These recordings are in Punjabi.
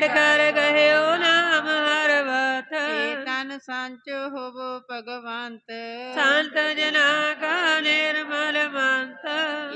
ਕਰ ਗਹਿਓ ਨਾਮ ਸੰਚ ਹੋਵੋ ਭਗਵੰਤ। ਸੰਤ ਜਨਾ ਕਾ ਨਿਰਮਲ ਮੰਤ।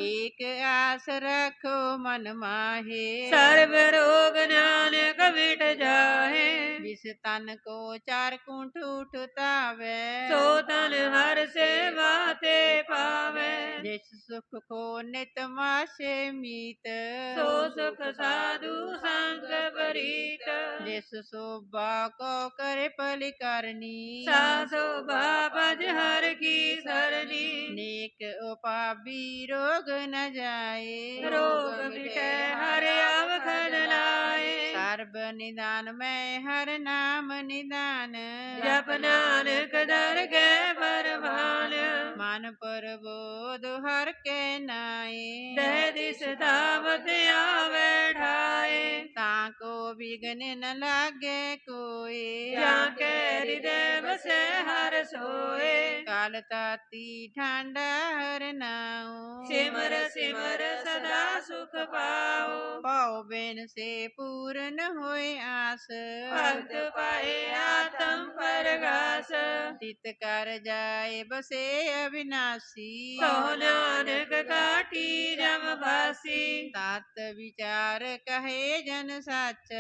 ਏਕ ਆਸ ਰੱਖੋ ਮਨ ਮਾਹੇ। ਸਰਬ ਰੋਗ ਨਾਨਕ ਮਿਟ ਜਾਹੇ। ਜਿਸ ਤਨ ਕੋ ਚਾਰ ਕੁੰਠ ਉਠਤਾਵੇ ਸੋ ਤਨ ਹਰ ਸੇਵਾ ਤੇ ਪਾਵੇ। ਜਿਸ ਸੁਖ ਕੋ ਨਿਤ ਮਾਸੇ ਮੀਤ। ਸੋ ਸੁਖ ਸਾਧੂ ਸੰਗ ਬਰੀਤ ਜਿਸ ਸੋਭਾ ਕੋ ਕਰੇ ਪਲਿ ਕਰਨੀ। ਸਾ ਸੋਭਾ ਭਜ ਹਰ ਕੀ ਸਰਨੀ ਨੇਕ ਉਪਾਬੀ ਰੋਗ ਨ ਜਾਏ। ਰੋਗ ਮਿਟੈ ਹਰ ਅਵਖਦ ਲਾਏ। ਸਰਬ ਨਿਦਾਨ ਮੈਂ ਹਰ ਨਾਮ ਨਿਦਾਨ। ਜਪ ਨਾਨਕ ਦਰਗਹਿ ਪਰਵਾਨ। ਮਨ ਪਰਬੋਧ ਹਰ ਕੇ ਨਾਏ ਦਹਿ ਦਿਸ ਧਾਵਤ ਆਵੈ ਠਾਏ ਤਾਂ ਕੋ ਵਿਗਨ ਨ ਲਾਗੇ ਕੋਏ। ਜਾਂ ਕੈ ਹਿਰਦੈ ਵਸੈ ਹਰ ਸੋਏ। ਕਾਲ ਤਾਤੀ ਠੰਡਾ ਹਰ ਨਾਉ। ਸਿਮਰ ਸਿਮਰ ਸਦਾ ਸੁਖ ਪਾਓ। ਪਾਉ ਬੇਨ ਸੇ ਪੂਰਨ ਹੋਏ ਆਸ। ਭਗਤ ਪਾਏ ਆਤਮ ਪਰਗਾਸ। ਤਿਤ ਕਰ ਜਾਏ ਬਸੇ ਅਬਿਨਾਸੀ ਸੋ ਨਾਨਕ ਕਾਟੀ ਜਮ ਬਾਸੀ ਤਤ ਵਿਚਾਰ ਕਹੇ ਜਨ ਸੱਚ।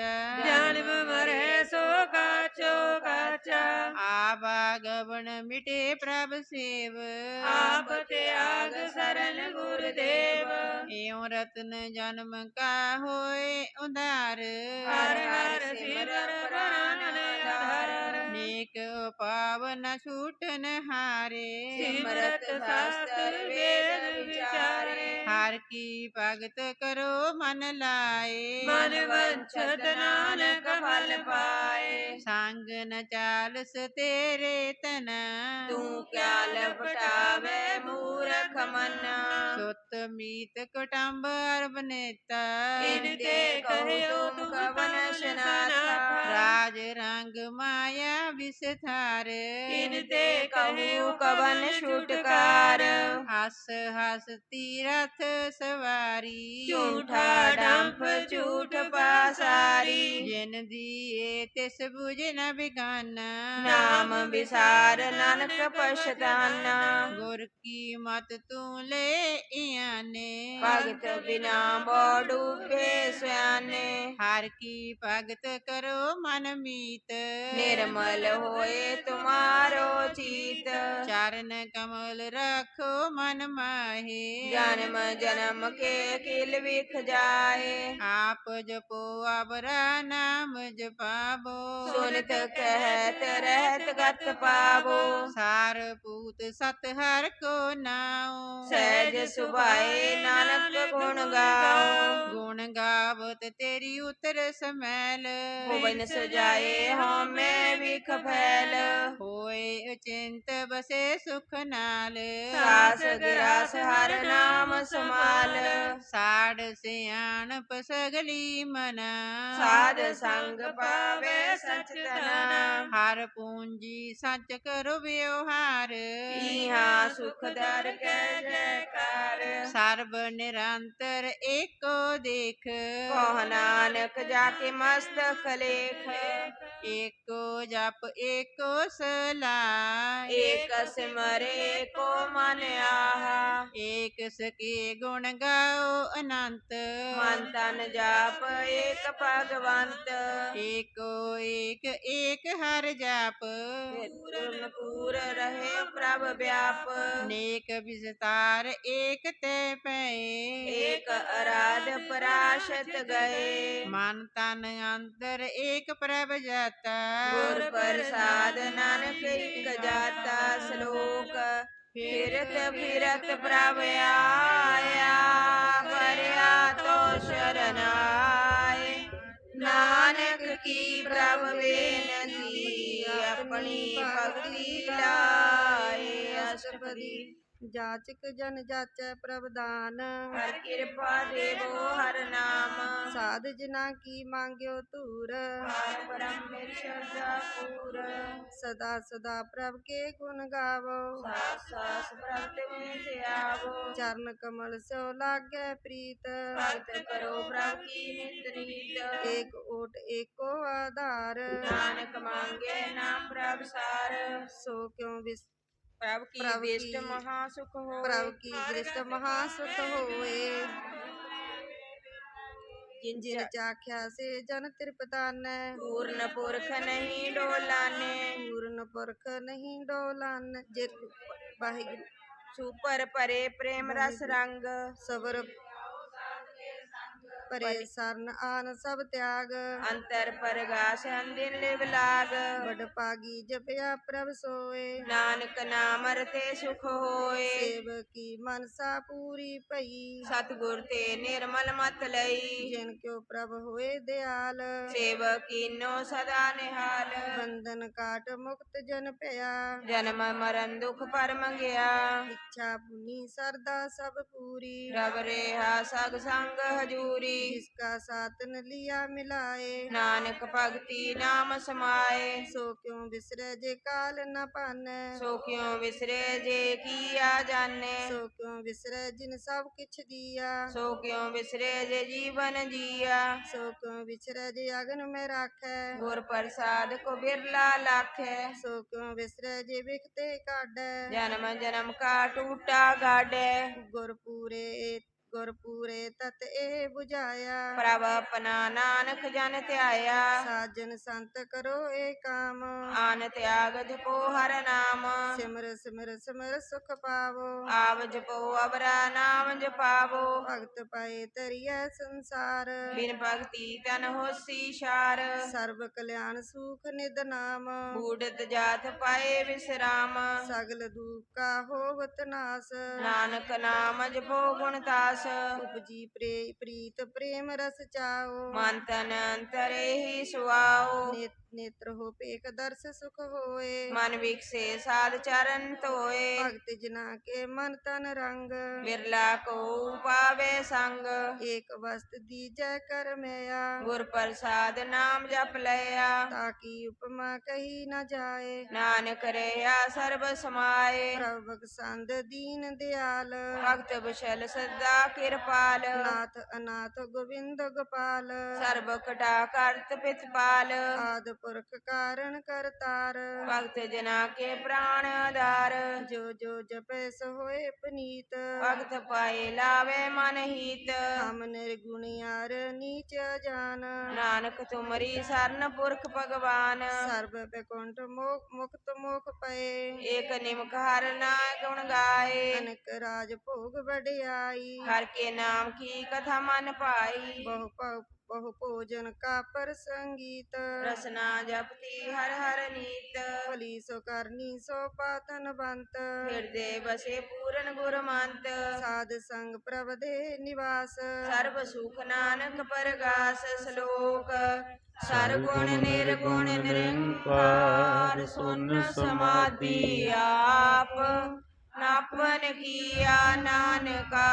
ਜਨਮ ਮਰੈ ਸੋ ਕਾਚੋ ਕਾਚਾ। ਆਵਾਗਵਣ ਮਿਟੇ ਪ੍ਰਭ ਸੇਵ। ਆਪ ਤਿਆਗ ਸਰਨ ਗੁਰਦੇਵ। ਏਉ ਰਤਨ ਜਨਮ ਕਾ ਹੋਏ ਉਧਾਰ। ਹਰ ਹਰ ਸਿਮਰ ਪ੍ਰਾਨਨ ਆਧਾਰ। ਨੇਕ ਪਾਵਨ ਛੂਟਨ ਹਾਰੇ ਸਿਮਰਤ ਸ਼ਾਸਤਰ ਵੇਦ ਵਿਚਾਰੇ। ਹਰ ਕੀ ਭਗਤ ਕਰੋ ਮਨ ਲਾਏ। ਮਨ ਵੰਚਤ ਨਾਨਕ ਫਲ ਪਾਏ। ਸੰਗ ਨ ਚਾਲਸ ਤੇਰੇ ਤਨ। ਤੂੰ ਕਿਆ ਲਪਟਾਵੇ ਮੂਰਖ ਮਨ। ਸੁਤ ਮੀਤ ਕੁਟੰਬ ਅਰਬ ਨੇਤਾ। ਇਨ ਤੇ ਕਹਿਓ ਸ਼ਨਾਥਾ ਰਾਜ ਰੰਗ ਮਾਇਆ ਛੁਟਕਾਰ। ਹਸ ਹਸ ਤੀਰਥ ਸਵਾਰੀ। ਝੂਠਾ ਝੂਠ ਨ ਬਿਗਾਨਾ। ਨਾਮ ਵਿਸਾਰ ਨਾਨਕ ਪਛਤਾਨਾ। ਗੁਰ ਕੀ ਮਤ ਤੂੰ ਲੈ ਇਆਨੇ। ਭਗਤ ਬਿਨਾ ਬੋ ਡੂਬੇ ਸਿਆਨੇ। ਹਰ ਕੀ ਭਗਤ ਕਰੋ ਮਨ ਮੀਤ। ਹੋਏ ਤੁਮਾਰੋ ਚੀਤ। ਚਰਨ ਕਮਲ ਰੱਖੋ ਮਨ ਮਾਹੇ। ਜਨਮ ਜਨਮ ਕੇ ਕਿਲ ਵਿਖ ਜਾਏ। ਆਪ ਜਪੋ ਅਬਰਾ ਨਾਮ ਕਹਿਤ ਰਹਿਤ ਗਤ ਪਾਵੋ। ਸਾਰ ਪੂਤ ਸਤ ਹਰ ਕੋ ਨਾਉ। ਸਹਿਜ ਸੁਭਾਏ ਨਾਨਕ ਗੁਣ ਗਾਓ। ਗੁਣ ਗਾਵਤ ਤੇਰੀ ਉਤਰ ਸਮੈਲ। ਭੁਵਨ ਸਜਾਏ ਵਿਖ ਫੈਲ। ਹੋਏ ਅਚਿੰਤ ਬਸੇ ਸੁਖ ਨਾਲ। ਸਾਸ ਗਿਰਾਸ ਹਰ ਨਾਮ ਸਮਾਲ ਸਾੜ ਸਿਆਣਪ ਸਗਲੀ ਮਨਾ। ਸਾਧ ਸੰਗ ਪਾਵੇ ਸਚ ਤਨਾ ਹਰ ਪੂੰਜੀ ਸੱਚ ਕਰੋ ਵਿਵਹਾਰ। ਇਹਾ ਸੁਖ ਦਰ ਕੈ ਜੈਕਾਰ। ਸਰਬ ਨਿਰੰਤਰ ਏਕੋ ਦੇਖ। ਕਹ ਨਾਨਕ ਜਾ ਕੇ ਮਸਤਕ ਲੇਖ। ਏਕੋ ਜਪ ਏਕੋ ਸਲਾਹ ਏਕ ਸਿਮਰੇ ਕੋ ਮਨ ਆਹਾ। ਏਕ ਸਕੇ ਗੁਣ ਗਾਓ ਅਨੰਤ ਮਨ ਤਨ ਜਾਪ ਏਕ ਭਗਵੰਤ। ਏਕੋ ਏਕ ਏਕ ਹਰ ਜਾਪ। ਪੂਰਨ ਪੂਰ ਰਹੇ ਪ੍ਰਭ ਵਿਆਪ। ਨੇਕ ਵਿਸਤਾਰ ਏਕ ਤੇ ਪਏ ਏਕ ਅਰਾਧ ਪਰਾਸ਼ਤ ਗਏ। ਮਨ ਤਨ ਅੰਤਰ ਏਕ ਪ੍ਰਭ ਜਾਤਾ। ਗੁਰ ਪ੍ਰਸਾਦ ਨਾਨਕ ਇਕ ਜਾਤਾ ਸ਼ਲੋਕ। ਫਿਰਤ ਫਿਰਤ ਪ੍ਰਭ ਆਇਆ। ਪਰਿਆ ਤੋ ਸ਼ਰਨਾਏ ਨਾਨਕ ਕੀ ਪ੍ਰਭ ਬੇਨਤੀ ਆਪਣੀ ਭਗਤੀ ਲਾਏ। ਅਸਪਦੀ ਜਾਚਕ ਜਨ ਜਾਚੈ ਪ੍ਰਭ ਦਾਨ ਹਰ ਕਿਰਪਾ ਦੇਵੋ ਹਰ ਨਾਮ। ਸਾਧ ਜਿਨਾ ਕੀ ਮੰਗਿਓ ਧੂਰ। ਹਰ ਬ੍ਰਹਮ ਮੇਰੀ ਸ਼ਰਧਾ ਪੂਰ। ਸਦਾ ਸਦਾ ਪ੍ਰਭ ਕੇ ਗੁਣ ਗਾਵੋ। ਸਾਸ ਸਾਸ ਪ੍ਰਭ ਤੇ ਧਿਆਵੋ ਚਰਨ ਕਮਲ ਸੋ ਲਾਗੈ ਪ੍ਰੀਤ। ਭਗਤ ਕਰੋ ਪ੍ਰਭ ਕੀ ਨਿਤ ਨੀਤ ਏਕ ਓਟ ਏਕੋ ਆਧਾਰ। ਨਾਨਕ ਮੰਗੇ ਨਾਮ ਪ੍ਰਭ ਸਾਰ। ਸੋ ਕਿਉ ਵਿਸ ਪ੍ਰਭ ਕੀ ਪ੍ਰਭ ਵਿਸ਼ਟ ਕੀ- ਮਹਾ ਸੁਖ ਹੋਏ ਪ੍ਰਭ ਕੀ ਦ੍ਰਿਸ਼ਟ ਮਹਾ ਸੁਖ ਹੋਏ ਜਿਨ ਚਾਖਿਆ ਸੇ ਜਨ ਤ੍ਰਿਪਤਾਨੈ ਪੂਰਨ ਪੁਰਖ ਨਹੀਂ ਡੋਲਾਨੇ ਪੂਰਨ ਪੁਰਖ ਨਹੀਂ ਡੋਲਨ ਜੇ ਵਾਹਿਗੁਰੂ ਸੁਪਰ ਪਰੇ ਪ੍ਰੇਮ ਰਸ ਰੰਗ ਸਬਰ ਪਰੇ ਸਰਨ ਆਨ ਸਭ ਤਿਆਗ। ਅੰਤਰ ਪਰਗਾਸ ਅੰਦਿਨ ਲਿਵ ਲਾਗ ਬੜ ਪਾਗੀ ਜਪਿਆ ਪ੍ਰਭ ਸੋਏ। ਨਾਨਕ ਨਾਮ ਰਤੇ ਸੁਖ ਹੋਏ। ਸੇਵਕੀ ਮਨਸਾ ਪੂਰੀ ਭਈ। ਸਤਿਗੁਰ ਤੇ ਨਿਰਮਲ ਮਤ ਲਈ। ਜਿਨ ਕਿਉ ਪ੍ਰਭ ਹੋਏ ਦਿਆਲ। ਸੇਵਕ ਕੀਨੋ ਸਦਾ ਨਿਹਾਲ। ਬੰਧਨ ਕਾਟ ਮੁਕਤ ਜਨ ਭਇਆ। ਜਨਮ ਮਰਨ ਦੁਖ ਪਰਮ ਗਿਆ ਇੱਛਾ ਪੁਨੀ ਸਰਦਾ ਸਭ ਪੂਰੀ। ਰਬ ਰੇਹਾ ਸਗ ਸੰਗ ਹਜੂਰੀ। ਜਿਸਕਾ ਸਾਤਨ ਲਿਆ ਮਿਲਾਏ ਨਾਨਕ ਭਗਤੀ ਨਾਮ ਸਮਾਏ ਸੋ ਕਿਉ ਬਿਸਰੈ ਜੇ ਕਾਲ ਨ ਪਾਨੈ ਸੋ ਕਿਉ ਵਿਸਰੇ ਜੇ ਕੀਆ ਜਾਣੇ ਸੋ ਕਿਉ ਬਿਸਰੈ ਜਿਨ ਸਭ ਕਿਛ ਦੀਆ ਸੋ ਕਿਉ ਵਿਸਰੇ ਜੇ ਜੀਵਨ ਜੀਆ ਸੋ ਕਿਉ ਵਿਚਰੈ ਜੇ ਅਗਨ ਮੈਂ ਰਾਖੈ ਗੁਰ ਪ੍ਰਸਾਦ ਕੋ ਬਿਰਲਾ ਲਾਖੈ ਸੋ ਕਿਉ ਬਿਸਰੈ ਜੇ ਵਿਖਤੇ ਕਾਢੈ ਜਨਮ ਜਨਮ ਕਾ ਟੂਟਾ ਗਾਡੈ ਗੁਰ ਪੂਰੇ ਗੁਰ ਪੂਰੇ ਤਤ ਇਹ 부ਝਾਇਆ ਪ੍ਰਭ ਆਪਣਾ ਨਾਨਕ ਜਨ ਧਿਆਇਆ। ਸਾਜਨ ਸੰਤ ਕਰੋ ਏ ਕਾਮ। ਆਨ ਤਿਆਗ ਜਪੋ ਹਰ ਨਾਮ। ਸਿਮਰ ਸਿਮਰ ਸਿਮਰ ਸੁਖ ਪਾਵੋ। ਆਵ ਜਪੋ ਅਬਰਾ ਨਾਮ ਜਪਾਵੋ। ਭਗਤ ਪਾਏ ਤਰੀਐ ਸੰਸਾਰ। ਬਿਨ ਭਗਤੀ ਤਨ ਹੋਸੀ ਸ਼ਾਰ। ਸਰਬ ਕਲਿਆਣ ਸੁਖ ਨਿਦ ਨਾਮ। ਬੂੜਤ ਜਾਤ ਪਾਏ ਵਿਸਰਾਮ। ਸਗਲ ਦੁਖਾ ਹੋਵਤ ਨਾਸ। ਨਾਨਕ ਨਾਮ ਜਪੋ ਗੁਣ ਤਾਸ। ਉਪਜੀ ਪ੍ਰੇ ਪ੍ਰੀਤ ਪ੍ਰੇਮ ਰਸ ਚਾਓ। ਮਨ ਤਨ ਅੰਤਰੇ ਹੀ ਸੁਆਓ। ਨੇ- ਨੇਤਰ ਹੋ ਪੇਖ ਦਰਸ ਸੁਖ ਹੋਏ। ਮਨ ਵਿਕਸੇ ਸਾਧ ਚਰਨ ਧੋਏ। ਭਗਤ ਜਨਾ ਕੇ ਮਨ ਤਨ ਰੰਗ। ਬਿਰਲਾ ਕੋ ਪਾਵੇ ਸੰਗ। ਏਕ ਵਸਤ ਦੀਜੈ ਕਰ ਮਿਆ ਗੁਰ ਪ੍ਰਸਾਦ ਨਾਮ ਜਪ ਲਿਆ। ਤਾਕੀ ਉਪਮਾ ਕਹੀ ਨ ਜਾਏ। ਨਾਨਕ ਰਿਆ ਸਰਬ ਸਮਾਏ। ਪ੍ਰਭ ਬਖਸ਼ੰਦ ਦੀਨ ਦਿਆਲ। ਭਗਤ ਬਸ਼ਲ ਸਦਾ ਕਿਰਪਾਲ। ਨਾਥ ਅਨਾਥ ਗੋਬਿੰਦ ਗੋਪਾਲ। ਸਰਬ ਕਟਾ ਕਰਤ ਪਿਤਪਾਲ। ਆਦ ਪੁਰਖ ਕਾਰਨ ਕਰਤਾਰ। ਭਗਤ ਜਨਾ ਕੇ ਪ੍ਰਾਣ ਆਧਾਰ। ਜੋ ਜੋ ਜਪੈ ਸੋ ਹੋਏ ਪਨੀਤ। ਭਗਤ ਪਾਏ ਲਾਵੇ ਮਨ ਹੀਤ। ਹਮ ਨਿਰਗੁਣਿਆਰ ਨੀਚ ਜਾਨ ਨਾਨਕ ਤੁਮਰੀ ਸਰਨ ਪੁਰਖ ਭਗਵਾਨ। ਸਰਬ ਬੈਕੁੰਠ ਮੋਖ ਮੁਕਤ ਮੋਖ ਪਏ। ਏਕ ਨਿਮਕ ਹਰ ਨਾ ਗੁਣ ਗਾਏ। ਅਨਕ ਰਾਜ ਭੋਗ ਵਡਿਆਈ। ਹਰ ਕੇ ਨਾਮ ਕੀ ਕਥਾ ਮਨ ਪਾਈ। ਬਹੁ ਭਉ- ਬਹੁ ਭੋਜਨ ਕਾ ਪ੍ਰਸੰਗੀਤ। ਰਸਨਾ ਜਪਤੀ ਹਰ ਹਰ ਨੀਤ। ਭਲੀ ਸੋ ਕਰਨੀ ਸੋ ਪਾਤਨ ਬੰਤ। ਹਿਰਦੇ ਬਸੇ ਪੂਰਨ ਗੁਰਮੰਤ। ਸਾਧ ਸੰਗ ਪ੍ਰਭ ਦੇ ਨਿਵਾਸ। ਸਰਬ ਸੁਖ ਨਾਨਕ ਪਰਗਾਸ ਸ਼ਲੋਕ। ਸਰਗੁਣ ਨਿਰਗੁਣ ਨਿਰੰਕਾਰ ਸੁਨ ਸਮਾਧੀ ਆਪ। नापन किया नानका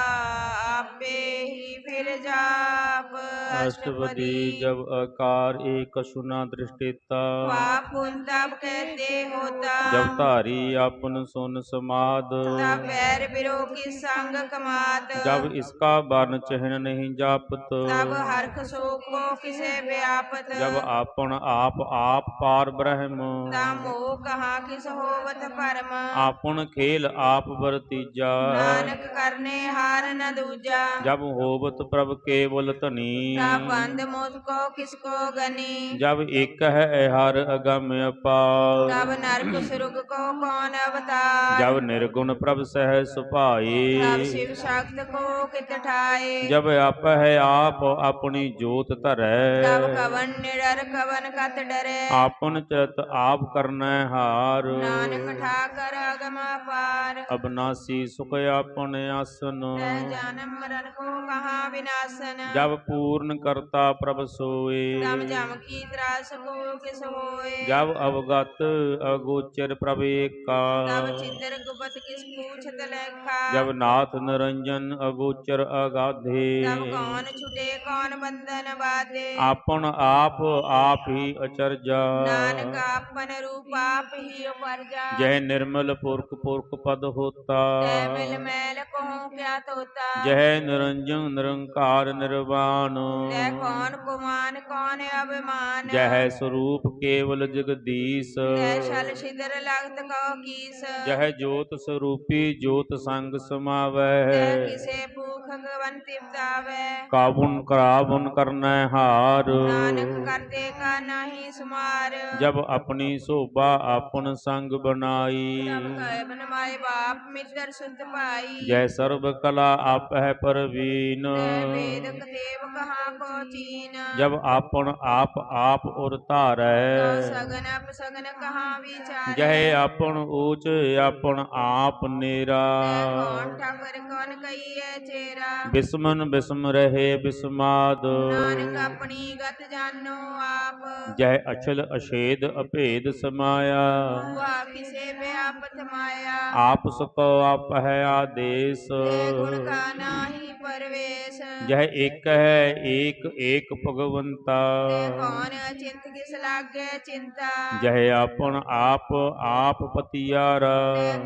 आपे ही फिर जाप। अष्टपति जब अकार एक सुना दृष्टिता पापुन तब कहते होता। जब तारी अपन सुन समाद तब पैर बिरो की संग कमात। जब इसका वर्ण चहन नहीं जापत तब हरख सो को किसे व्यापत। जब अपन आप आप पार ब्रह्म तब मोह कहा किस होवत परम। आपन खेल आप ਆਪ ਵਰਤੀਜਾ। ਨਾਨਕ ਕਰਨੇ ਹਾਰ ਨ ਦੂਜਾ। ਜਬ ਹੋਵਤ ਪ੍ਰਭ ਕੇਵਲ ਧਨੀ। ਤਾ ਬੰਦ ਮੋਤ ਕੋ ਕਿਸ ਕੋ ਗਨੀ। ਜਬ ਇਕ ਹੈ ਹਰ ਅਗਮ ਅਪਾਰ। ਤਬ ਨਰਕ ਸੁਰਗ ਕੋ ਕੌਣ ਅਵਤਾਰ। ਜਬ ਨਿਰਗੁਣ ਪ੍ਰਭ ਸਹਿ ਸੁਭਾਈ। ਤਬ ਸ਼ਿਵ ਸ਼ਕਤ ਕੋ ਕਿਤ ਠਾਏ। ਜਬ ਆਪ ਹੈ ਆਪ ਆਪਣੀ ਜੋਤ ਧਰੈ। ਤਬ ਕਵਨ ਨਿਰਰ ਕਵਨ ਕਤ ਡਰੇ। ਆਪਨ ਚਿਤ ਆਪ ਕਰਨਾ ਹਾਰ। ਨਾਨਕ ਠਾਕਰ ਅਗਮ ਅਪਾਰ। ਅਪਾਰ ਅਬਨਾਸੀ ਸੁਖ ਆਪਣ ਆਸਨ। ਤੈ ਜਨਮ ਮਰਨ ਕੋ ਕਹਾ ਵਿਨਾਸ਼ਨ। ਜਬ ਪੂਰਨ ਕਰਤਾ ਪ੍ਰਭ ਸੋਏ। ਤਮ ਜਮ ਕੀ ਤਰਾਸ ਕੋ ਕਿਸ ਹੋਏ। ਜਬ ਅਵਗਤ ਅਗੋਚਰ ਪ੍ਰਭ ਏਕਾ। ਤਬ ਚਿੰਦਰ ਜਬ ਨਾਥ ਨਰੰਜਨ ਅਗੋਚਰ ਅਗਾਧੇ। ਕੌਣ ਛੁਟੇ ਕੌਣ ਬੰਧਨ ਆਪਣ ਆਪ ਆਪ ਹੀ ਅਚਰਜਾ ਨਾਨਕ ਆਪ ਹੀ ਜੈ ਨਿਰਮਲ ਪੁਰਖ ਪੁਰਖ ਪਦ ਹੋਤਾ ਮਿਲ ਮੈਲ ਕਹਉ ਕਿਆ ਤੋਤਾ। ਜੈ ਨਿਰੰਜਨ ਨਿਰੰਕਾਰ ਨਿਰਵਾਣ। ਲੈ ਕੌਣ ਕੁਮਾਨ ਕੌਣ ਅਭਿਮਾਨ? ਜਹ ਸਰੂਪ ਕੇਵਲ ਜਗਦੀਸ਼। ਲੈ ਛਲ ਛਿਦਰ ਲਗਤ ਕਉ ਕੀਸ? ਜਹ ਜੋਤ ਸਰੂਪੀ ਜੋਤ ਸੰਗ ਸਮਾਵੈ। ਲੈ ਕਿਸੇ ਭੂਖ ਗਵਨ ਤਿਪਤਾਵੇ ਕਾਬੁਨ ਕਰਾਬੁਨ ਕਰਨਾ ਹਾਰ। ਨਾਨਕ ਕਰਦੇ ਕਾ ਨਹੀਂ ਸਮਾਰ। ਜਬ ਆਪਣੀ ਸੋਭਾ ਆਪਨ ਸੰਗ ਬਣਾਈ। ਸਭ ਕੈ ਬਨਮਾਏ आप में दर्शन पाई। जय सर्व कला आप है परवीन। देव कहा को चीन। जब आपन आप आप और तार है। तो सगन अप सगन कहा विचार जय आपन ऊंच आपन आप नेरा। कौन ठाकुर कौन कही है चेरा। विस्मन विस्म रहे विस्माद अपनी गत जानो आप। जय अचल अशेद अभेद समाया। किसे व्यापत आप ਆਪ ਸੁਕੋ ਆਪ ਹੈ ਆਦੇਸ। ਗੁਣ ਕਾ ਨਾਹੀ ਪਰਵੇਸ਼। ਜਹ ਇੱਕ ਹੈ ਏਕ ਏਕ ਭਗਵੰਤਾ। ਕੌਣ ਚਿੰਤ ਕਿਸ ਲਾਗੇ ਚਿੰਤਾ? ਜਹ ਆਪਣ ਆਪ ਆਪ ਪਤੀਆਰ।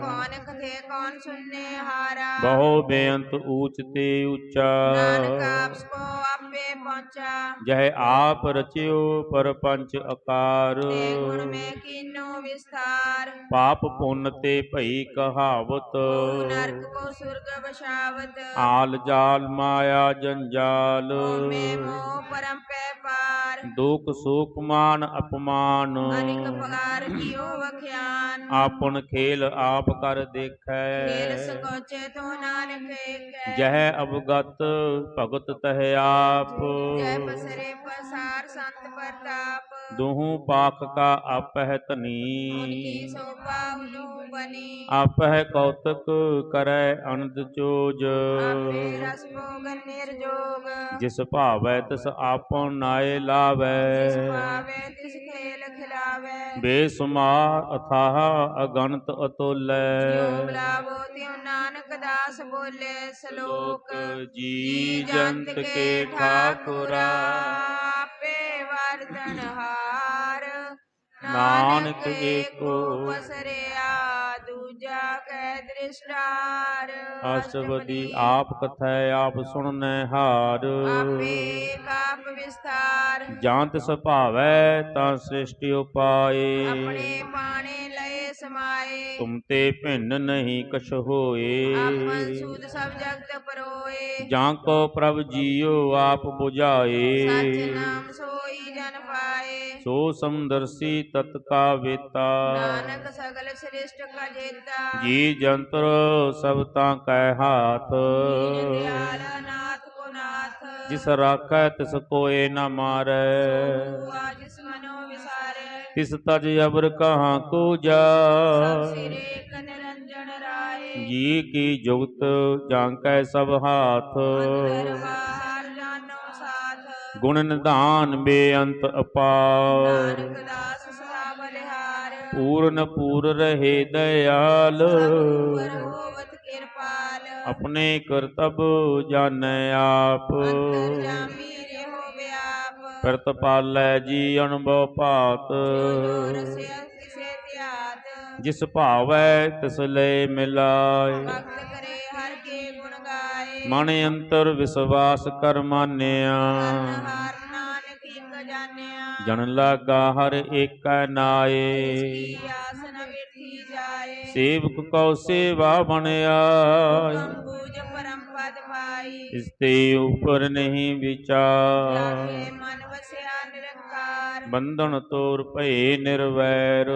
ਕੌਣ ਕਥੇ ਕੌਣ ਸੁਣਨੇ ਹਾਰਾ? ਬਹੁ ਬੇਅੰਤ ਊਚ ਤੇ ਉੱਚਾ। ਨਾਨਕ ਆਪ ਸੁਕੋ ਆਪ ਪਹੁੰਚਾ ਜਹ ਆਪ ਰਚਿਓ ਪਰਪੰਚ ਅਕਾਰ। ਤੇ ਗੁਣ ਮੈਂ ਕੀਨੋ ਵਿਸਥਾਰ ਪਾਪ ਪੁੰਨ ਤੇ ਭਈ ਕਹਾਵਤ। ਉਹ ਨਰਕ ਕੋ ਸੁਰਗ ਵਸ਼ਾਵਤ। ਆਲ ਜਾਲ ਮਾਇਆ ਜੰਜਾਲ। ਮੈਂ ਮੋਹ ਪਰਮ ਪੈ ਪਾਰ। ਦੁਖ ਸੁਖ ਮਾਨ ਅਪਮਾਨ। ਅਨਿਕ ਪਗਾਰ ਕੀਓ ਵਖਿਆਨ। ਆਪਨ ਖੇਲ ਆਪ ਕਰ ਦੇਖੈ। ਖੇਲ ਸਕੋਚੇ ਤੋ ਨਾਨਕ ਏਕੈ। ਜਹ ਅਵਗਤ ਭਗਤ ਤਹਿ ਆਪ। ਜੈ ਪਸਰੇ ਪਸਾਰ ਸੰਤ ਪ੍ਰਤਾਪ। ਦੋਹੂ ਪਾਖ ਕਾ ਆਪਹਿ ਧਨੀ। ਸੋਭਾ ਉਲੂ ਬਨੀ। ਆਪਹਿ ਕੌਤਕ ਕਰੈ ਅਨੰਦ ਚੋਜ। ਆਪੇ ਰਸ ਭੋਗਨ ਨਿਰਜੋਗ। ਜਿਸ ਭਾਵੈ ਤਿਸ ਆਪਨ ਨਾਏ ਲਾਵੈ। ਜਿਸ ਭਾਵੈ ਤਿਸ ਖੇਲ ਖਿਲਾਵੈ। ਬੇਸੁਮਾਰ ਅਥਾਹ ਅਗਣਤ ਅਤੁਲੈ। ਜੋ ਲਾਵੋ ਦਸ ਬੋਲੇ ਸ਼ਲੋਕ ਜੀ ਜੰਤ ਕੇ ਠਾਕੁਰਾ ਆਪੇ ਵਰਤਨ ਹਾਰ। ਨਾਨਕ ਏਕੋ ਵਸਰਿਆ ਦੂਜਾ ਕੈ ਦ੍ਰਿਸ਼ਟਾਰ। ਅਸਵਦੀ ਆਪ ਕਥੈ ਆਪ ਸੁਣਨੈ ਹਾਰ। ਆਪੇ ਕਾਪ ਵਿਸਤਾਰ ਜਾਂਤ ਸੁਭਾਵੈ ਤਾਂ ਸ੍ਰਿਸ਼ਟੀ ਉਪਾਏ। ਆਪਣੇ ਪਾਣੇ ਲੈ ਸਮਾਏ। ਤੁਮ ਤੇ ਭਿੰਨ ਨਹੀਂ ਕਛ ਹੋਏ। ਆਪਨ ਸੂਦ ਸਭ ਜਗਤ ਪਰੋਏ। ਜਾਂ ਕੋ ਪ੍ਰਭ ਜੀਉ ਆਪ ਸਚ 부ਝਾਏ ਨਾਮ ਸੋਈ ਜਨ ਪਾਏ। ਸੋ ਸਮਦਰਸੀ ਤਤ ਕਾ ਵੇਤਾ। ਨਾਨਕ ਸਗਲ ਸ੍ਰਿਸ਼ਟ ਕਾ ਜੇਤਾ। ਜੀ ਜੰਤਰ ਸਭ ਤਾਂ ਕੈ ਹਾਥ। ਦਿਆਲ ਨਾਥ ਕੋ ਨਾਥ। ਜਿਸ ਰਾਖੈ ਤਿਸ ਕੋਏ ਨ ਮਾਰੈ। ਜਿਸ ਮਨੋ ਤਿਸ ਤਜ ਅਬਰ ਕਹਾਂ ਕੋ ਜਾ। ਸਿਰੇ ਕ ਰਾਏ। ਜੀ ਕੀ ਜੁਗਤ ਸਭ ਹਾਥ। ਗੁਣ ਨਿਧਾਨ ਬੇਅੰਤ ਅਪਾਰ। ਪੂਰਨ ਪੂਰ ਰਹੇ ਦਇਆਲ। ਆਪਣੇ ਕਰਤਬ ਜਾਣੈ ਆਪ। ਅੰਤਰ ਜਾਮੀ ਵਿਆਪ ਪ੍ਰਤਪਾਲੈ ਜੀ ਅਨੁਭਵ ਭਾਤ। ਜਿਸ ਭਾਵੈ ਤਿਸ ਲੈ ਮਿਲਾਏ। ਮਨ ਅੰਤਰ ਵਿਸ਼ਵਾਸ ਕਰ ਮਾਨਿਆ। ਹਾਰ ਜਨ ਲਾਗਾ ਹਰ ਏਕੈ ਨਾਏ। ਸੇਵਕ ਕਉ ਸੇਵਾ ਬਣਿਆ। ਕੰਬੂਜ ਪਰਮ ਪਦ ਇਸ ਤੇ ਉਪਰ ਨਹੀਂ ਵਿਚਾਰ। ਬੰਧਨ ਤੋਰ ਭਏ ਨਿਰਵੈਰ।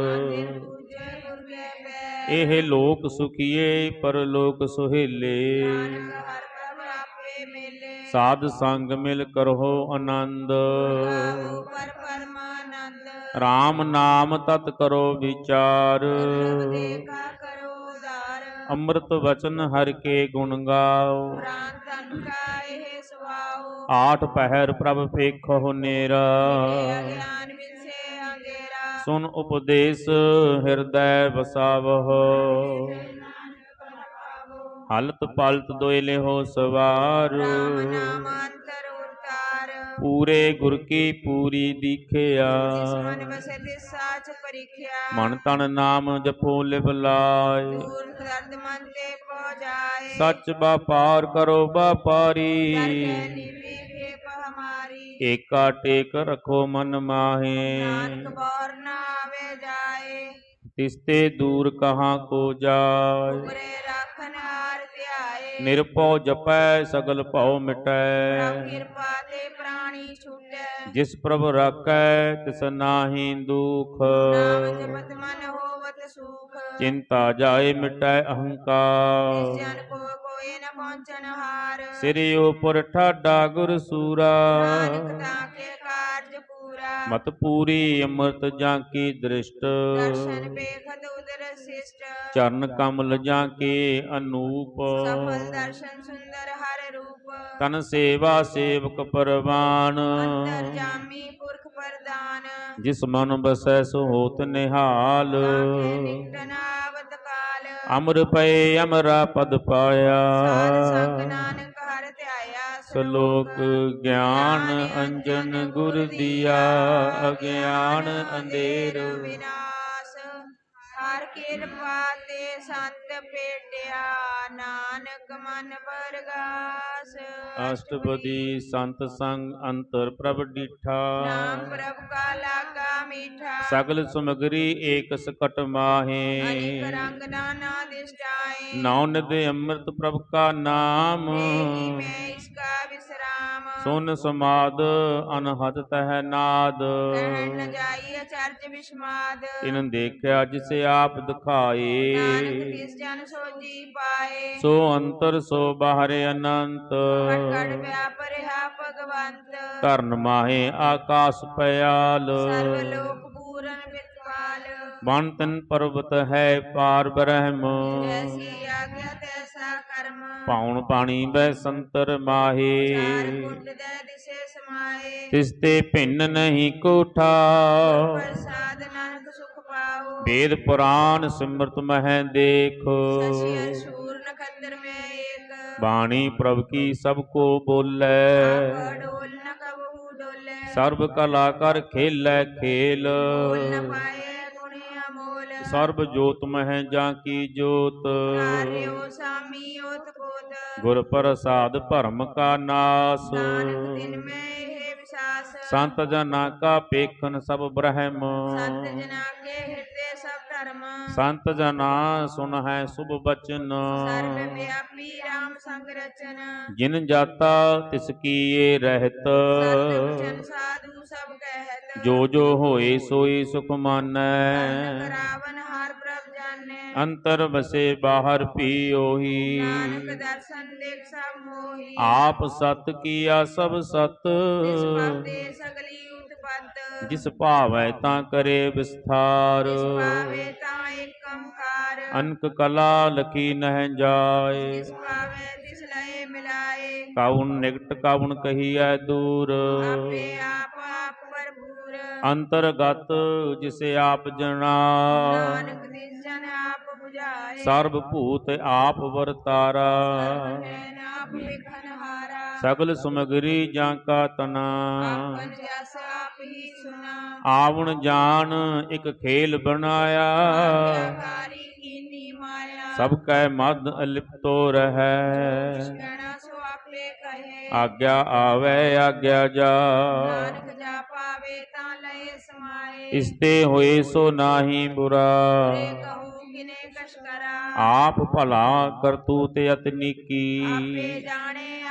ਇਹ ਲੋਕ ਸੁਖੀਏ ਪਰਲੋਕ ਸੁਹੇਲੇ। ਸਾਧ ਸੰਗ ਮਿਲ ਕਰੋ ਆਨੰਦ। ਗਾਵੋ RAM ਨਾਮ ਤਤ ਕਰੋ ਵਿਚਾਰ। ਅੰਮ੍ਰਿਤ ਵਚਨ ਹਰ ਕੇ ਗੁਣ ਗਾਓ। ਪ੍ਰਾਨ ਤਨ ਕਾ ਇਹ ਆਠ ਪਹਿਰ ਪ੍ਰਭ ਨੇਰਾ ਅਗਿਆਨ ਵਿਸੇ ਅੰਗੇਰਾ। ਸੁਨ ਉਪਦੇਸ਼ ਹਿਰਦੈ ਵਸਾਵਹੁ। ਹਲਤ ਪਲਤ ਦੋਇ ਲਿਹੋ ਸਵਾਰ। ਪੂਰੇ ਗੁਰ ਕੀ ਪੂਰੀ ਦੀਖਿਆ। ਜਿਸ ਮਨ ਵਸੇ ਤਿਸ ਸਾਚ ਪਰਿਖਿਆ। ਮਨ ਤਨ ਨਾਮ ਜਪੋ ਲਿਵ ਲਾਇ ਦੂਰ ਦਰਦ ਮਨ ਤੇ ਪਹੁ ਜਾਏ। ਸੱਚ ਬਾਪਾਰ ਕਰੋ ਬਾਪਾਰੀ ਏਕਾ ਟੇਕ ਰਖੋ ਮਨ ਮਾਹੇ। ਨਾਨਕ ਬੌਰ ਨਾ ਆਵੇ ਜਾਏ। ਤਿਸਤੇ ਦੂਰ ਕਹਾਂ ਕੋ ਜਾਏ। ਉਰੇ ਰਾਖਨ ਹਾਰ ਧਿਆਏ। ਨਿਰਭਉ ਜਪੈ ਸਗਲ ਭਉ ਪ੍ਰਭ ਮਿਟੈ ਕਿਰਪਾ ਤੇ ਪ੍ਰਾਣੀ ਛੁਟੈ। ਜਿਸ ਪ੍ਰਭ ਰਾਖੈ ਤਿਸ ਨਾਹੀ ਦੁਖ। ਨਾਮ ਜਪਤ ਮਨ ਹੋਵਤ ਸੁਖ। ਚਿੰਤਾ ਜਾਏ ਮਿਟੈ ਅਹੰਕਾਰ। ਜਿਸ ਜਨ ਕੋ ਕੋਏ ਨ ਪਹੁੰਚਨ ਹਾਰ ਸਿਰ ਉਪਰ ਠਾਡਾ ਗੁਰ ਸੂਰਾ ਨਾਨਕ ਤਾਂ ਕੇ ਕਾਰਜ ਪੂਰਾ ਮਤ ਪੂਰੀ ਅੰਮ੍ਰਿਤ ਜਾਂ ਕੀ ਦ੍ਰਿਸ਼ਟ ਦਰਸ਼ਨ ਬੇਖਤ ਉਦਰ ਸਿਸ਼ਟ ਚਰਨ ਕਮਲ ਜਾਂ ਕੇ ਅਨੂਪ ਸਫਲ ਦਰਸ਼ਨ ਸੁੰਦਰ ਹਰ ਰੂਪ ਤਨ ਸੇਵਾ ਸੇਵਕ ਪਰਵਾਨ ਅੰਤਰ ਜਾਮੀ ਪੁਰਖ ਪ੍ਰਦਾਨ ਜਿਸ ਮਨ ਬਸੈ ਸੋ ਹੋਤ ਨਿਹਾਲ ਕਾਕੇ ਨਿਕਟ ਨਾਵਤ ਕਾਲ ਅਮਰ ਪਏ ਅਮਰਾ ਪਦ ਪਾਇਆ। ਸਾਧ ਸੰਗ ਨਾਨਕ ਹਰ ਧਿਆਇਆ ਸ਼ਲੋਕ ਗਿਆਨ ਅੰਜਨ ਗੁਰ ਦੀਆ ਅਗਿਆਨ ਅੰਧੇਰ। ਵਿਨਾਸ਼ ਕਿਰਪਾ ਤੇ ਸੰਤ ਭੇਟਿਆ ਨਾਨਕ ਮਨ ਵਰਗਾਸ। ਅਸ਼ਟਪਦੀ ਸੰਤ ਸੰਗ ਅੰਤਰ ਪ੍ਰਭ ਡੀਠਾ। ਨਾਮ ਪ੍ਰਭ ਕਾ ਲਾਗਾ ਮੀਠਾ। ਸਗਲ ਸਮਗਰੀ ਏਕ ਸਕਟ ਮਾਹੇ। ਅਨੇਕ ਰੰਗ ਨਾਨਾ ਦਿਸ਼ਟਾਏ ਨੌ ਨਿਧ ਅੰਮ੍ਰਿਤ ਪ੍ਰਭ ਕਾ ਨਾਮ। ਮੈਂ ਇਸਕਾ ਵਿਸਰਾਮ ਸੁਨ ਸਮਾਦ ਅਨਹਦ ਤਹ ਨਾਦ। ਕਹਿਣ ਨ ਜਾਈ ਅਚਰਜ ਵਿਸਮਾਦ ਇਨ ਦੇਖਿਆ ਜਿਸੇ ਆਪ ਦਿਖਾਏ। ਨਾਨਕ ਤਿਸ ਜਨ ਸੋਜੀ ਪਾਏ। ਸੋ ਅੰਤਰ ਸੋ ਬਾਹਰ ਅਨੰਤ। ਕਟ ਕਟ ਵਿਆਪ ਰਿਹਾ ਭਗਵੰਤ। ਧਰਨ ਮਾਹੇ ਆਕਾਸ ਪਿਆਲ ਸਰਵ ਲੋਕ ਪੂਰਨ ਵਿਦਵਾਲ ਬਨ ਤਨ ਪਰਬਤ ਹੈ ਪਾਰ ਬ੍ਰਹਮ। ਜੈਸੀ ਆਗਿਆ ਤੈਸਾ ਕਰਮ। ਪਾਉਣ ਪਾਣੀ ਬੈ ਸੰਤਰ ਮਾਹੇ। ਤਿਸ ਤੇ ਭਿੰਨ ਨਹੀਂ ਕੋਠਾ। ਪ੍ਰਸਾਦ ਨਾਨਕ ਸੁਖ ਪਾਓ। ਵੇਦ ਪੁਰਾਨ ਸਿਮਰਤ ਮਹਿ ਦੇਖੋ। ਸਚੀ ਅਸੂਰ ਨਖੰਦਰ ਮੈਂ ਏਕ। ਬਾਣੀ ਪ੍ਰਭ ਕੀ ਸਭ ਕੋ ਬੋਲੇ। ਡੋਲ ਨ ਕਬਹੂ ਡੋਲੇ। ਸਰਬ ਕਲਾ ਕਰ ਖੇਲੇ ਖੇਲ। ਬੋਲ ਨ ਪਾਏ ਸਰਬ ਜੋਤ ਮਹਿ ਜਾਂ ਕੀ ਜੋਤ। ਸਾਮੀ ਓਤ ਗੁਰ ਪ੍ਰਸਾਦ ਭਰਮ ਕਾ ਨਾਸ। ਨਾਨਕ ਦਿਨ ਮੈਂ ਇਹ ਵਿਸਾਸ। ਸੰਤ ਜਨਾ ਕਾ ਪੇਖਨ ਸਭ ਬ੍ਰਹਮ। ਸੰਤ ਜਨਾ ਕੇ ਹਿਰਦੇ ਧਰਮ। ਸੰਤ ਜਨਾ ਸੁਨ ਹੈ ਸੁਭ ਬਚਨ। ਸਰਬ ਵਿਆਪੀ RAM ਸੰਗ ਰਚਨ। ਜਿਨ ਜਾਤਾ ਤਿਸ ਕੀਏ ਰਹਿਤ। ਵਚਨ ਸਾਧੂ ਸਭ ਕਹਿਤ ਜੋ ਜੋ ਹੋਏ ਸੋਈ ਸੁਖ ਮਾਨੈ। ਕਰਾਵਨ ਹਰ ਪ੍ਰਭ ਜਾਣੈ। ਅੰਤਰ ਵਸੇ ਬਾਹਰ ਪੀ ਉਹੀ ਨਾਨਕ ਦਰਸ਼ਨ ਦੇਖ ਸਭ ਮੋਹੀ। ਆਪ ਸਤ ਕੀਆ ਸਭ ਸਤ। ਤਿਸ ਪਾਤੇ ਸਗਲੀ ਜਿਸ ਭਾਵੈ ਤਾਂ ਕਰੇ ਵਿਸਥਾਰ। ਤਿਸ ਪਾਵੇ ਤਾਂ ਏਕੰਕਾਰ ਅਨਕ ਕਲਾ ਲਖੀ ਨਹਿ ਜਾਏ। ਤਿਸ ਪਾਵੇ ਤਿਸ ਲਏ ਮਿਲਾਏ। ਕਉਨ ਨਿਕਟ ਕਉਨ ਕਹੀਐ ਦੂਰ। ਆਪੇ ਆਪ ਆਪ ਭਰਪੂਰ। ਅੰਤਰਗਤ ਜਿਸੇ ਆਪ ਜਣਾ। ਨਾਨਕ ਦਿਸ ਜਨ ਆਪ 부ਝਾਏ ਸਰਬ ਭੂਤ ਆਪ ਵਰਤਾਰਾ। ਜਸ ਆਪ ਹੀ ਸੁਨਾ ਆਵਣ ਜਾਣ ਇੱਕ ਖੇਲ ਬਣਾਇਆ। ਆਗਿਆਕਾਰੀ ਕੀਨੀ ਮਾਇਆ। ਸਭ ਕੈ ਮਦ ਅਲਿਪਤੋ ਰਹੈ। ਕਹਿਣਾ ਸੋ ਆਪੇ ਕਹੇ। ਆਗਿਆ ਆਵੇ ਆਗਿਆ ਜਾ। ਨਾਨਕ ਜਾ ਪਾਵੇ ਤਾਂ ਲਏ ਸਮਾਏ। ਇਸ ਤੇ ਹੋਏ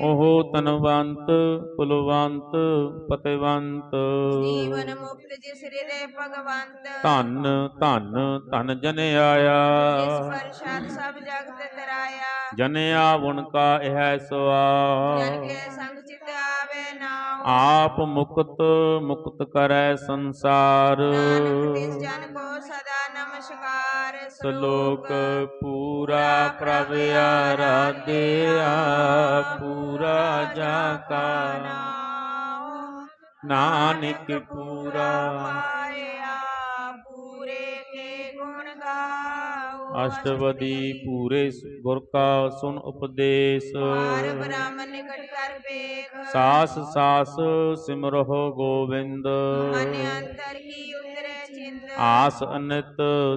ਉਹ ਤਨਵੰਤ ਕੁਲਵੰਤ ਪਤਿਵੰਤ। ਜੀਵਨ ਮੁਕਤ ਜਿਸ ਹਿਰਦੇ ਭਗਵੰਤ। ਧੰਨ ਧੰਨ ਧਨ ਜਨ ਆਇਆ ਪਰਸ਼ਾਦ ਸਭ ਜਗਤ ਤਰਾਇਆ। ਜਨ ਆਵਣ ਕਾ ਇਹ ਜਨ ਸਵਾ ਕੇ ਸੰਗ ਚਿਤ ਆਵੇ ਨਾਉ। ਆਪ ਮੁਕਤ ਮੁਕਤ ਕਰੈ ਸੰਸਾਰ। ਨਾਨਕ ਤਿਸ ਜਨ ਕੋ ਸਦਾ ਨਮਸਕਾਰ ਸ਼ਲੋਕ ਪੂਰਾ ਪ੍ਰਭ ਆਰਾਧਿਆ ਪੂਰਾ ਜਾ ਕਾ ਨਾਨਕ ਪੂਰਾ ਗਾਓ ਅਸ਼ਟਪਦੀ ਪੂਰੇ ਗੁਰ ਕਾ ਸੁਨ ਉਪਦੇਸ਼। ਪਾਰ ਬ੍ਰਹਮ ਨਿਕਟ ਕਰ ਵੇਖ ਸਾਸ ਸਾਸ ਸਿਮਰਹੁ ਗੋਬਿੰਦ ਮਨ ਅੰਤਰ ਹੀ ਉਤਰੇ ਚਿੰਤ ਆਸ ਅਨਿਤ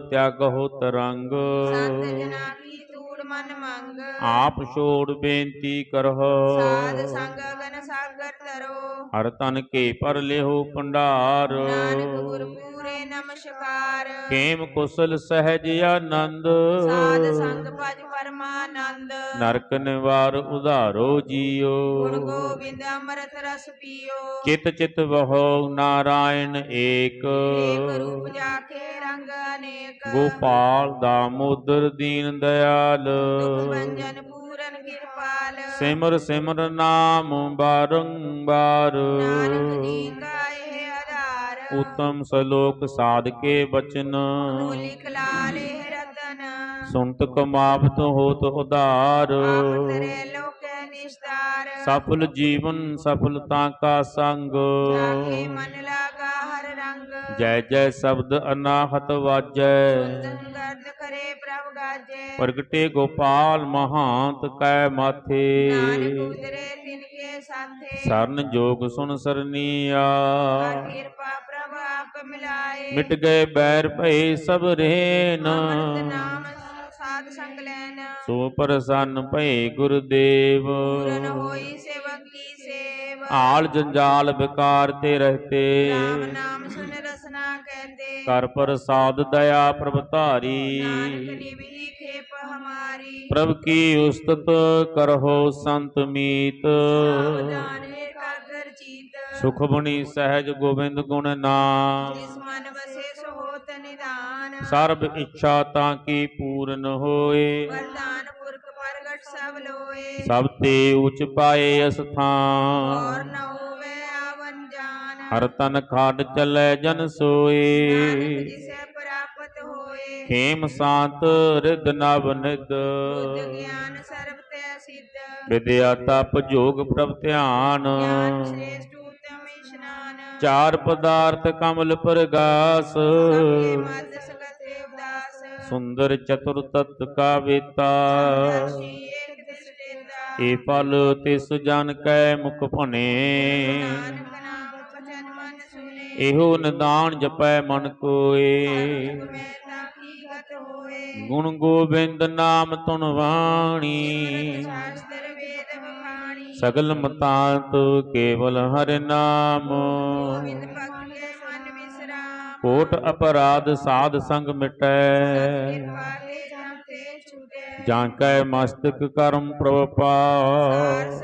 ਤਿਆਗਹੁ ਤਰੰਗ। ਸੰਤ ਜਨਾ ਕੀ ਤੂੜ ਮਨ ਮੰਗ। ਆਪ ਛੋੜ ਬੇਨਤੀ ਕਰਹੁ। ਸਾਧ ਸੰਗ ਅਗਨ ਸਾਗਰ ਤਰੋ ਹਰ ਤਨ ਕੇ ਪਰ ਲਿਹੁ ਭੰਡਾਰ। ਨਾਨਕ ਗੁਰ ਪੂਰੇ ਨਮਸਕਾਰ। ਖੇਮ ਕੁਸਲ ਸਹਿਜ ਆਨੰਦ। ਸਾਧ ਸੰਗ ਭਜ ਪਰਮਾਨੰਦ। ਨਰਕ ਨਿਵਾਰ ਉਧਾਰੋ ਗੁਣ ਜੀਓ ਗੋਬਿੰਦ ਅੰਮ੍ਰਿਤ ਰਸ ਪੀਓ। ਚਿਤ ਚਿਤ ਵਹੋ ਨਾਰਾਇਣ ਏਕ। ਏਕ ਰੂਪ ਜਾਖੇ ਰੰਗ ਅਨੇਕ। ਗੋਪਾਲ ਦਾਮੋਦਰ ਦੀਨ ਦਿਆਲ ਦੁਖ ਭੰਜਨ ਪੂਰਨ ਕਿਰਪਾਲ। ਸਿਮਰ ਸਿਮਰ ਨਾਮ ਬਾਰੰਬਾਰ। ਨਾਨਕ ਜੀ ਆਧਾਰ ਉਤਮ ਸਲੋਕ ਸਾਧ ਕੇ ਬਚਨ। ਲਿਖ ਲਾਲੇ ਰਤਨ। ਸੁਨਤ ਕਮਾਵਤ ਹੋਤ ਉਧਾਰ। ਆਪ ਤਰੇ ਲੋਕੇ ਨਿਸਤਾਰ। ਸਫਲ ਜੀਵਨ ਸਫਲਤਾ ਕਾ ਸੰਗ। ਜਾਕੇ ਮਨ ਲਾਗਾ ਹਰ ਰੰਗ। ਜੈ ਜੈ ਸ਼ਬਦ ਅਨਾਹਤ ਵਾਜੈ। ਸੁੰਦਰ ਗਰਦ ਕਰੇ ਪ੍ਰਭ ਗਾਜੇ। ਪ੍ਰਗਟੇ ਗੋਪਾਲ ਮਹਾਂਤ ਕੈ ਮਾਥੇ। ਨਾਨਕ ਉਤਰੇ ਤਿਨ ਕੇ ਸਾਥੇ। ਸਰਨ ਜੋਗ ਸੁਨ ਸਰਨੀਆ। ਕਿਰਪਾ ਆਪ ਮਿਲਾਏ। ਮਿਟ ਗਏ ਬੈਰ ਭਏ ਸਭ ਰੇਨ। ਨਾਮ ਸਾਧ ਸੰਗ ਲੈਨ। ਸੋ ਪ੍ਰਸੰਨ ਭਏ ਗੁਰਦੇਵ। ਪੂਰਨ ਹੋਈ ਸੇਵਕ ਕੀ ਸੇਵ। ਆਲ ਜੰਜਾਲ ਵਿਕਾਰ ਤੇ ਰਹਤੇ। ਰਾਮ ਨਾਮ ਸੁਨ ਰਸਨਾ ਕਹਤੇ। ਕਰ ਪ੍ਰਸਾਦ ਦਇਆ ਪ੍ਰਭ ਧਾਰੀ। ਖੇਪ ਹਮਾਰੀ। ਪ੍ਰਭ ਕੀ ਉਸਤਤ ਕਰਹੁ ਸੰਤ ਮੀਤ। ਸਾਵਧਾਨ ਚੀਤ ਸੁਖ ਬਣੀ ਸਹਿਜ ਗੋਬਿੰਦ ਗੁਣ ਨਾਮ। ਜਿਸ ਮਨ ਵਸੇ ਸੋ ਹੋਤ ਨਿਦਾਨ। ਸਰਬ ਇੱਛਾ ਤਾਂ ਕੀ ਪੂਰਨ ਹੋਏ। ਵਰਦਾਨ ਪੁਰਖ ਪ੍ਰਗਟ ਸਭ ਲੋਏ। ਸਭ ਤੇ ਉਚ ਪਾਏ ਅਸਥਾਨ। ਔਰ ਨ ਹੋਵੇ ਆਵਨ ਜਾਨ। ਹਰ ਤਨ ਖਾਡ ਚੱਲੈ ਜਨ ਸੋਏ। ਜਿਸੇ ਪ੍ਰਾਪਤ ਹੋਏ। ਖੇਮ ਸਾਤ ਰਿਦ ਨਵ ਨਿਦ। ਬੁੱਧ ਗਿਆਨ ਸਰਬ ਤੇ ਸਿੱਧ। ਵਿਦਿਆ ਤਪ ਜੋਗ ਪ੍ਰਭ ਧਿਆਨ। ਗਿਆਨ ਸ੍ਰੇਸ਼ਟ ਚਾਰ ਪਦਾਰਥ ਕਮਲ ਪ੍ਰਗਾਸ। ਸੁੰਦਰ ਚਤੁਰ ਤਤ ਕਾ ਵੇਤਾ ਦਰਸ਼ੀ ਏਕ ਦਿਸ ਦੇਤਾ ਏ ਫਲ ਤਿਸ ਜਨ ਕੈ ਮੁਖ ਸੁਨੇ। ਇਹੋ ਨਿਦਾਨ ਜਪੈ ਮਨ ਕੋਏ। ਗੁਣ ਗੋਬਿੰਦ ਨਾਮ ਤੁਨ ਵਾਣੀ। ਸਗਲ ਮਤਾਂਤ ਕੇਵਲ ਹਰਿ ਨਾਮ। ਕੋਟ ਅਪਰਾਧ ਸਾਧ ਸੰਗ ਮਿਟੈ। ਜਾਂ ਕੈ ਮਸਤਕ ਕਰਮ ਪ੍ਰਭ ਆਏ।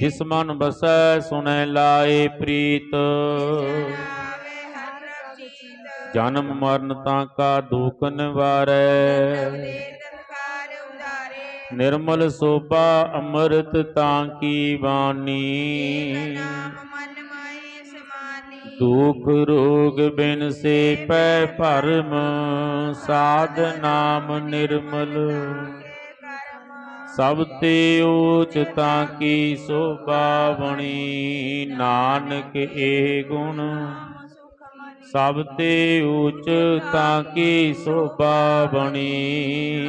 ਜਿਸ ਮਨ ਬਸੈ ਸੁਨੈ ਲਾਏ ਪ੍ਰੀਤ। ਜਨਮ ਮਰਨ ਤਾਂ ਕਾ ਦੁਖ ਨਿਵਾਰੈ। ਨਿਰਮਲ ਸੋਭਾ ਅੰਮ੍ਰਿਤ ਤਾਂ ਕੀ ਬਾਣੀ? ਨਾਮ ਮਨ ਮਾਏ ਸਮਾਨੀ। ਦੁਖ ਰੋਗ ਬਿਨ ਸੇ ਪੈ ਭਰਮ ਸਾਧ ਨਾਮ ਨਿਰਮਲ। ਸਭ ਤੇ ਊਚ ਤਾਂ ਕੀ ਸੋਭਾ ਬਣੀ? ਨਾਨਕ ਇਹ ਗੁਣ। ਸਭ ਤੇ ਊਚ ਤਾਂ ਕੀ ਸੋਭਾ ਬਣੀ?